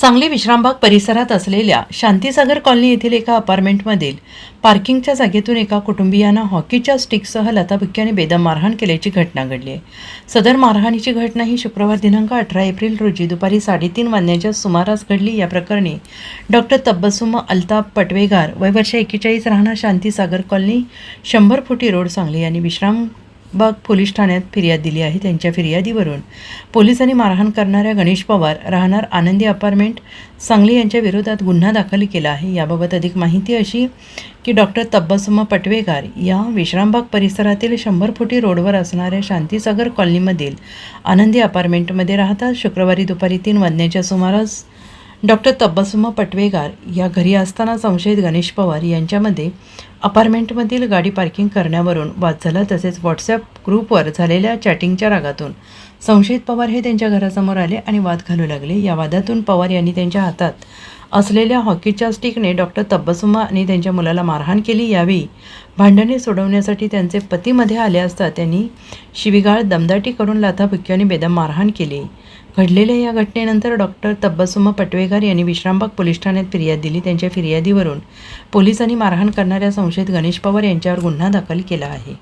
सांगली विश्रामबाग परिसरात असलेल्या शांतीसागर कॉलनी येथील एका अपार्टमेंटमधील पार्किंगच्या जागेतून एका कुटुंबियानं हॉकीच्या स्टिकसह लताबुक्क्याने बेदम मारहाण केल्याची घटना घडली आहे. सदर मारहाणीची घटना ही शुक्रवार दिनांक अठरा एप्रिल रोजी दुपारी साडेतीन वाजण्याच्या सुमारास घडली. या प्रकरणी डॉक्टर तब्बसुम अल्ताप पटवेगार वय वर्ष एकेचाळीस राहणार शांतीसागर कॉलनी शंभर फुटी रोड सांगली यांनी विश्राम बाग पोलीस ठाण्यात फिर्याद दिली आहे त्यांच्या फिर्यादीवरून. पोलिसांनी मारहाण करणाऱ्या गणेश पवार राहणार आनंदी अपार्टमेंट सांगली यांच्या विरोधात गुन्हा दाखल केला आहे. याबाबत अधिक माहिती अशी की डॉक्टर तब्बासुमा पटवेगार या विश्रामबाग परिसरातील शंभर फुटी रोडवर असणाऱ्या शांतीसागर कॉलनीमधील आनंदी अपार्टमेंटमध्ये राहतात. शुक्रवारी दुपारी तीन वाजण्याच्या सुमारास डॉक्टर तब्बसुमा पटवेगार या घरी असताना संशयित गणेश पवार यांच्यामध्ये अपार्टमेंटमधील गाडी पार्किंग करण्यावरून वाद झाला तसेच व्हॉट्सॲप ग्रुपवर झालेल्या चॅटिंगच्या रागातून संशयित पवार हे त्यांच्या घरासमोर आले आणि वाद घालू लागले. या वादातून पवार यांनी त्यांच्या हातात असलेल्या हॉकीच्या स्टिकने डॉक्टर तब्बसुमा आणि त्यांच्या मुलाला मारहाण केली यावेळी. भांडणे सोडवण्यासाठी त्यांचे पतीमध्ये आले असता त्यांनी शिवीगाळ दमदाटी करून लाथाबुक्क्याने बेदम मारहाण केली. घडलेल्या या घटनेनंतर डॉक्टर तब्बसुमा पटवेगार यांनी विश्रामबाग पोलीस ठाण्यात फिर्याद दिली. त्यांच्या फिर्यादीवरून पोलिसांनी मारहाण करणाऱ्या संशयित गणेश पवार यांच्यावर गुन्हा दाखल केला आहे.